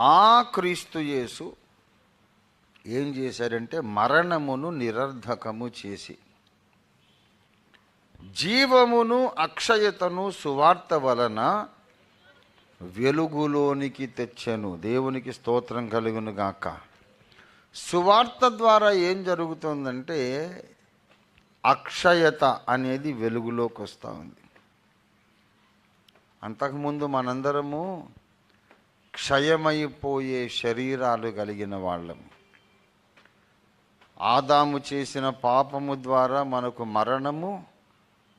ఆ క్రీస్తు యేసు ఏం చేశారంటే మరణమును నిరర్ధకము చేసి జీవమును అక్షయతను సువార్త వలన వెలుగులోనికి తెచ్చాను. దేవునికి స్తోత్రం కలుగును గాక. సువార్త ద్వారా ఏం జరుగుతుందంటే అక్షయత అనేది వెలుగులోకి వస్తూ ఉంది. అంతకుముందు మనందరము క్షయమైపోయే శరీరాలు కలిగిన వాళ్ళము ఆదాము చేసిన పాపము ద్వారా మనకు మరణము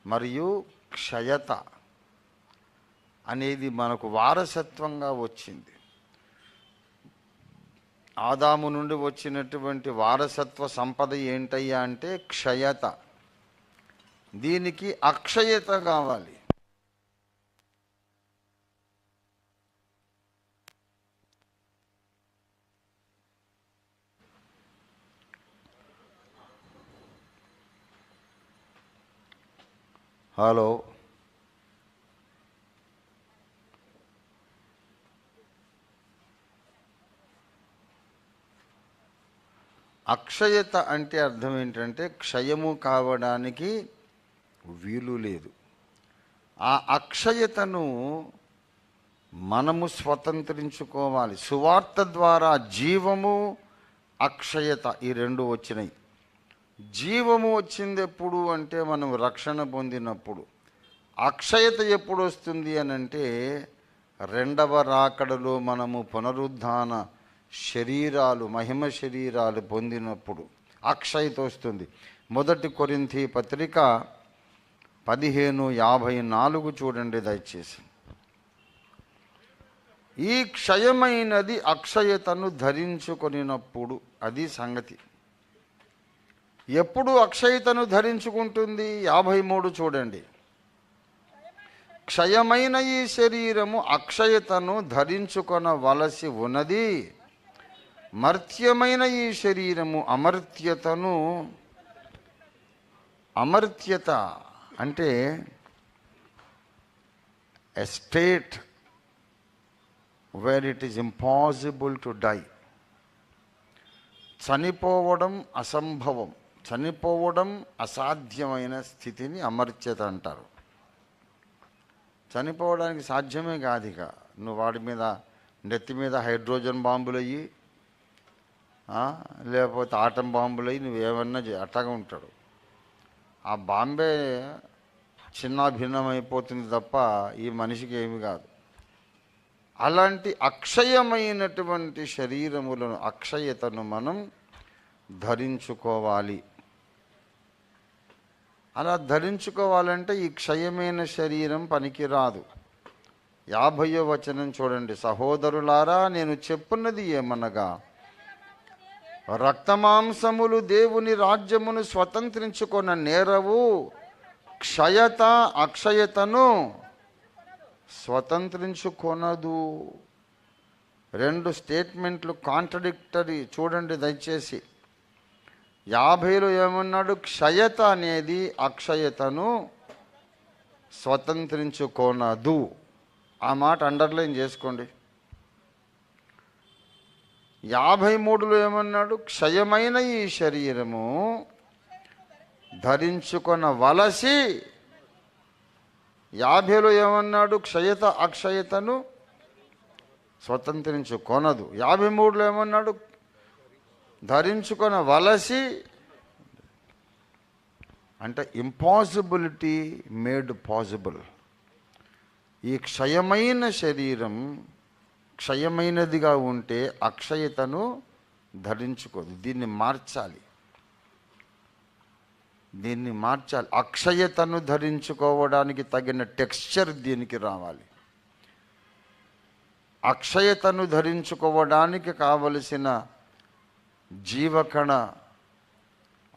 మరియు క్షయత అనేది మనకు వారసత్వంగా వచ్చింది. ఆదాము నుండి వచ్చినటువంటి వారసత్వ సంపద ఏంటయ్యా అంటే క్షయత. దీనికి అక్షయత కావాలి. హలో. అక్షయత అంటే అర్థం ఏంటంటే క్షయము కావడానికి వీలు లేదు. ఆ అక్షయతను మనము స్వతంత్రించుకోవాలి. సువార్త ద్వారా జీవము అక్షయత. ఈ రెండు వచ్చినాయి. జీవము వచ్చింది ఎప్పుడు అంటే మనం రక్షణ పొందినప్పుడు. అక్షయత ఎప్పుడు వస్తుంది అని అంటే రెండవ రాకడలో మనము పునరుద్ధాన శరీరాలు మహిమ శరీరాలు పొందినప్పుడు అక్షయత వస్తుంది. మొదటి కొరింథీ పత్రిక పదిహేను యాభై నాలుగు చూడండి దయచేసి. ఈ క్షయమైనది అక్షయతను ధరించుకొనినప్పుడు అది సంగతి. ఎప్పుడు అక్షయతను ధరించుకుంటుంది? యాభై మూడు చూడండి. క్షయమైన ఈ శరీరము అక్షయతను ధరించుకొనవలసి ఉన్నది. మర్త్యమైన ఈ శరీరము అమర్త్యతను అమర్త్యత అంటే a state where it is impossible to die చనిపోవడం అసంభవం. చనిపోవడం అసాధ్యమైన స్థితిని అమర్చేత అంటారు. చనిపోవడానికి సాధ్యమే కాదు ఇక నువ్వు వాడి మీద నెత్తి మీద హైడ్రోజన్ బాంబులు అయ్యి లేకపోతే ఆటం బాంబులు అయ్యి నువ్వేమన్నా చే- అట్టగా ఉంటాడు. ఆ బాంబే చిన్నాభిన్నమైపోతుంది తప్ప ఈ మనిషికి ఏమి కాదు. అలాంటి అక్షయమైనటువంటి శరీరములను అక్షయతను మనం ధరించుకోవాలి. అలా ధరించుకోవాలంటే ఈ క్షయమైన శరీరం పనికిరాదు. యాభయో వచనం చూడండి. సహోదరులారా నేను చెప్పున్నది ఏమనగా రక్తమాంసములు దేవుని రాజ్యమును స్వతంత్రించుకున్న నేరవు క్షయత అక్షయతను స్వతంత్రించుకొనదు. రెండు స్టేట్మెంట్లు కాంట్రడిక్టరీ. చూడండి దయచేసి. యాభైలో ఏమన్నాడు? క్షయత అనేది అక్షయతను స్వతంత్రించుకోనదు. ఆ మాట అండర్లైన్ చేసుకోండి. యాభై మూడులో ఏమన్నాడు? క్షయమైన ఈ శరీరము ధరించుకొన వలసి యాభైలో ఏమన్నాడు? క్షయత అక్షయతను స్వతంత్రించుకొనదు. యాభై మూడులో ఏమన్నాడు? ధరించుకొన వలసి అంటే ఇంపాసిబిలిటీ మేడ్ పాసిబుల్ ఈ క్షయమైన శరీరం క్షయమైనదిగా ఉంటే అక్షయతను ధరించుకోదు. దీన్ని మార్చాలి. దీన్ని మార్చాలి. అక్షయతను ధరించుకోవడానికి తగిన టెక్స్చర్ దీనికి రావాలి. అక్షయతను ధరించుకోవడానికి కావలసిన జీవకణ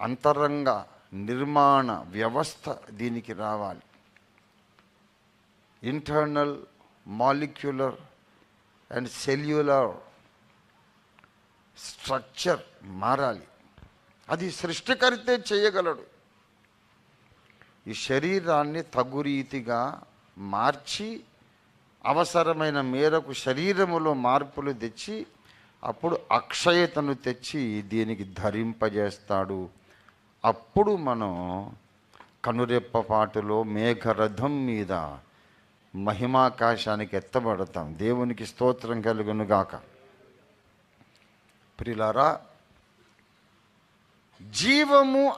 అంతరంగ నిర్మాణ వ్యవస్థ దీనికి రావాలి. Internal molecular and cellular structure మారాలి. అది సృష్టికరితే చేయగలడు. ఈ శరీరాన్ని తగురీతిగా మార్చి అవసరమైన మేరకు శరీరములో మార్పులు తెచ్చి అప్పుడు అక్షయతను తెచ్చి దీనికి ధరింపజేస్తాడు. అప్పుడు మనం కనురెప్పపాటులో మేఘరథం మీద మహిమాకాశానికి ఎత్తబడతాం. దేవునికి స్తోత్రం కలుగునుగాక ప్రిలారా జీవము